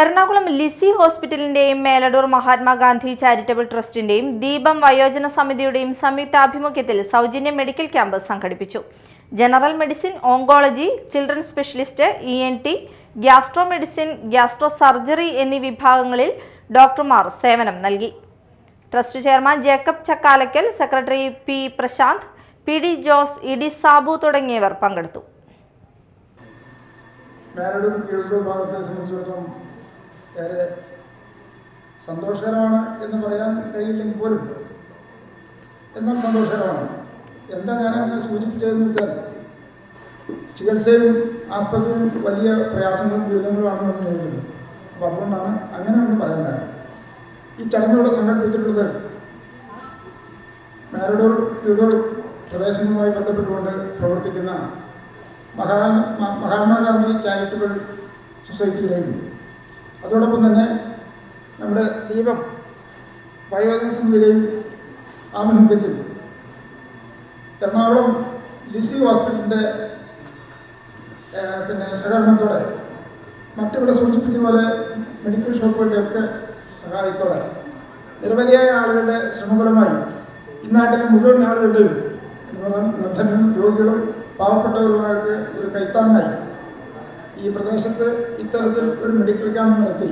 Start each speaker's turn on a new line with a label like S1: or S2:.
S1: എറണാകുളം ലിസി ഹോസ്പിറ്റലിന്റെയും മേലടൂർ മഹാത്മാഗാന്ധി ചാരിറ്റബിൾ ട്രസ്റ്റിന്റെയും ദീപം വയോജന സമിതിയുടെയും സംയുക്താഭിമുഖ്യത്തിൽ സൗജന്യ മെഡിക്കൽ ക്യാമ്പ് സംഘടിപ്പിച്ചു. General medicine oncology children specialist E N T gastro medicine gastro surgery എന്നീ വിഭാഗങ്ങളിൽ ഡോക്ടർമാർ സേവനം നൽകി. Trust chairman Jacob Chakkalakkal secretary P Prashanth P D Jose E D Sabu തുടങ്ങിയവർ പങ്കെടുത്തു.
S2: ഏറെ സന്തോഷകരമാണ് എന്ന് പറയാൻ കഴിയില്ലെങ്കിൽ പോലും. എന്നാൽ സന്തോഷകരമാണ്? എന്താ ഞാൻ അങ്ങനെ സൂചിപ്പിച്ചതെന്ന് വെച്ചാൽ ചികിത്സയും ആസ്പത്രിയും വലിയ പ്രയാസങ്ങളും ദുരിതങ്ങളുമാണെന്ന് നമ്മൾ നേരിടുന്നത് അപ്പോൾ അതുകൊണ്ടാണ് അങ്ങനെ ഒന്ന് പറയാൻ കാരണം. ഈ ചടങ്ങിലൂടെ സംഘടിപ്പിച്ചിട്ടുള്ളത് മേലടൂർ കീഴൂർ പ്രദേശങ്ങളുമായി ബന്ധപ്പെട്ടുകൊണ്ട് പ്രവർത്തിക്കുന്ന മഹാ മഹാത്മാഗാന്ധി ചാരിറ്റബിൾ സൊസൈറ്റിയുടെയും അതോടൊപ്പം തന്നെ നമ്മുടെ ദീപം വയോജന സമിതിയിലെയും ആഭിമുഖ്യത്തിൽ എറണാകുളം ലിസി ഹോസ്പിറ്റലിന്റെ പിന്നെ സഹകരണത്തോടെ മറ്റിവിടെ സൂചിപ്പിച്ച പോലെ മെഡിക്കൽ ഷോപ്പുകളുടെയൊക്കെ സഹായത്തോടെ നിരവധിയായ ആളുകളുടെ ശ്രമഫലമായി ഈ നാട്ടിലെ മുഴുവൻ ആളുകളുടെയും വൃദ്ധനും രോഗികളും പാവപ്പെട്ടവരുമായിട്ട് ഒരു കൈത്താങ്ങായി. ഈ പ്രദേശത്ത് ഇത്തരത്തിൽ ഒരു മെഡിക്കൽ ക്യാമ്പ് നടത്തി.